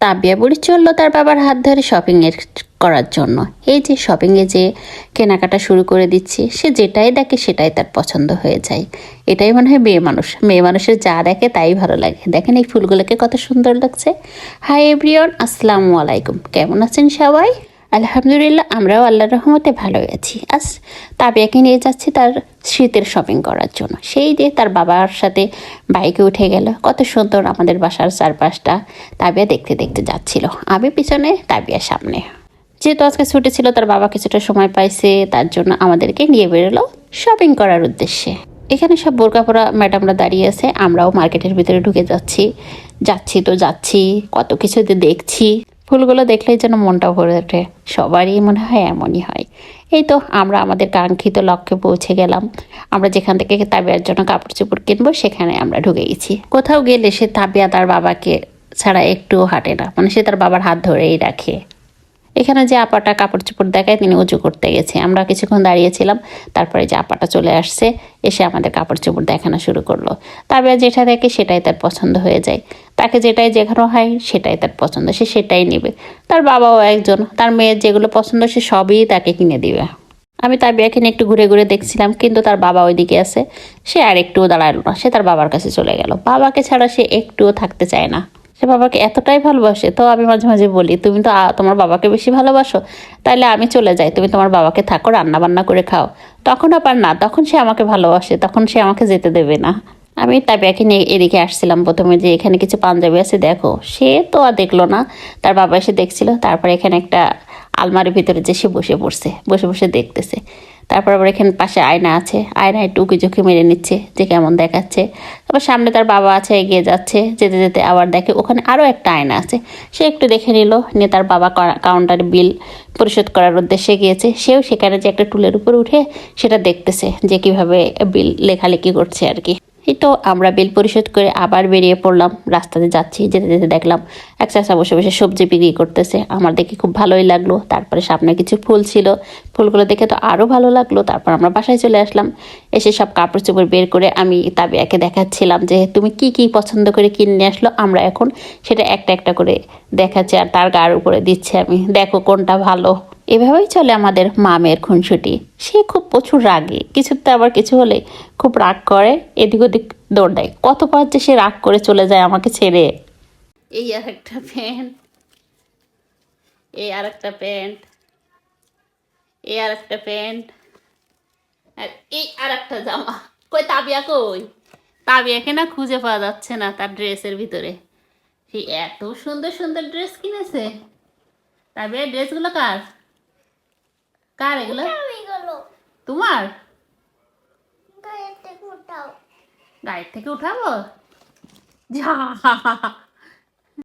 তাবিয়া বুড়ি চলল তার বাবার হাত ধরে শপিংয়ের করার জন্য। এই যে শপিংয়ে যে কেনাকাটা শুরু করে দিচ্ছে, সে যেটাই দেখে সেটাই তার পছন্দ হয়ে যায়। এটাই মনে হয় মেয়ে মানুষ। মেয়ে মানুষের যা দেখে তাই ভালো লাগে। দেখেন এই ফুলগুলোকে কত সুন্দর লাগছে। হাই এভরিওয়ান আসসালামু আলাইকুম। কেমন আছেন সবাই? আলহামদুলিল্লাহ, আমরাও আল্লাহর রহমতে ভালো আছি। আজ তাবিয়াকে নিয়ে যাচ্ছি তার শীতের শপিং করার জন্য। সেই দিয়ে তার বাবার সাথে বাইকে উঠে গেল। কত সুন্দর আমাদের বাসার চারপাশটা তাবিয়া দেখতে দেখতে যাচ্ছিল। আমি পিছনে, তাবিয়া সামনে। যেহেতু আজকে ছুটি ছিল, তার বাবা কিছুটা সময় পাইছে, তার জন্য আমাদেরকে নিয়ে বেরোলো শপিং করার উদ্দেশ্যে। এখানে সব বোরকা পরা ম্যাডামরা দাঁড়িয়ে আছে, আমরাও মার্কেটের ভিতরে ঢুকে যাচ্ছি। যাচ্ছি তো যাচ্ছি, কত কিছুতে দেখছি। ফুলগুলো দেখলেই যেন মনটা ভরে ওঠে। সবারই মনে হয় এমনই হয়। এই তো আমরা আমাদের কাঙ্ক্ষিত লক্ষ্যে পৌঁছে গেলাম। আমরা যেখান থেকে তাবিয়ার জন্য কাপড় চোপড় কিনবো, সেখানে আমরা ঢুকে গেছি। কোথাও গেলে সে তাবিয়া তার বাবাকে ছাড়া একটুও হাঁটে না। মানে সে তার বাবার হাত ধরেই রাখে। এখানে যে আপাটা কাপড় চোপড় দেখায় তিনি উঁচু করতে গেছে। আমরা কিছুক্ষণ দাঁড়িয়েছিলাম তারপরে যে আপাটা চলে আসছে, এসে আমাদের কাপড় চোপড় দেখানো শুরু করল। তারপরে যেটা দেখে সেটাই তার পছন্দ হয়ে যায়। তাকে যেটাই যেখানে হয়, সেটাই তার পছন্দ, সে সেটাই নেবে। তার বাবাও একজন, তার মেয়ের যেগুলো পছন্দ, সে সবই তাকে কিনে দিবে। আমি তার বিয়াকে নিয়ে একটু ঘুরে ঘুরে দেখছিলাম, কিন্তু তার বাবা ওইদিকে আছে। সে আর একটুও দাঁড়াল না, সে তার বাবার কাছে চলে গেল। বাবাকে ছাড়া সে একটুও থাকতে চায় না। সে বাবাকে এতটাই ভালোবাসে, তো আমি মাঝে মাঝে বলি, তুমি তো তোমার বাবাকে বেশি ভালোবাসো, তাইলে আমি চলে যাই, তুমি তোমার বাবাকে থাকো রান্না বান্না করে খাও। তখন আবার না, তখন সে আমাকে ভালোবাসে, তখন সে আমাকে যেতে দেবে না। আমি তাবিয়াকে নিয়ে এদিকে আসছিলাম প্রথমে, যে এখানে কিছু পাঞ্জাবি আছে, দেখো। সে তো আর দেখল না। তার বাবা এসে দেখছিল, তারপর এখানে একটা আলমারির ভিতরে যে সে বসে পড়ছে, বসে বসে দেখতেছে। তারপর আবার এখানে পাশে আয়না আছে, আয়নায় উকি ঝুঁকি মেরে নিচ্ছে, যে কেমন দেখাচ্ছে। তারপর সামনে তার বাবা আছে, এগিয়ে যাচ্ছে, যেতে যেতে আবার দেখে ওখানে আরও একটা আয়না আছে। সে একটু দেখে নিল, নিয়ে তার বাবা কাউন্টারে বিল পরিশোধ করার উদ্দেশ্যে গিয়েছে। সেও সেখানে যে একটা টুলের উপর উঠে সেটা দেখতেছে, যে কীভাবে বিল লেখালেখি করছে আর কি। এই তো আমরা বিল পরিশোধ করে আবার বেরিয়ে পড়লাম। রাস্তাতে যাচ্ছি, যেতে যেতে দেখলাম এক চাষা বসে বসে সবজি বিক্রি করতেছে। আমার দেখে খুব ভালোই লাগল। তারপরে সামনে কিছু ফুল ছিল। ফুলগুলো দেখে তো আরও ভালো লাগল। তারপর আমরা বাসায় চলে আসলাম। এসে সব কাপড় চোপড় বের করে আমি তাবিয়াকে দেখাচ্ছিলাম যে, তুমি কি কি পছন্দ করে কিনে আসলো? আমরা এখন সেটা একটা একটা করে দেখাচ্ছি আর তার গার উপরে দিচ্ছি আমি। দেখো কোনটা ভালো। এভাবেই চলে আমাদের মামের খুনসুটি। সে খুব প্রচুর রাগে, কিছুতে আবার কিছু হলে খুব রাগ করে, এদিক ওদিক দৌড় দেয়। কতবার যে সে রাগ করে চলে যায় আমাকে ছেড়ে। এই আর একটা প্যান্ট। এই আর একটা প্যান্ট। এই আর একটা প্যান্ট। আর এই আর একটা জামা। কই তাবিয়া কই? তাবিয়াকে না খুঁজে পাওয়া যাচ্ছে না তার ড্রেসের ভিতরে। সে এত সুন্দর সুন্দর ড্রেস কিনেছে। তাবিয়া ড্রেসগুলো কার? কার এগুলো? তোমার? গায়ের থেকে উঠাও। গাড়ি থেকে উঠাবো? যা।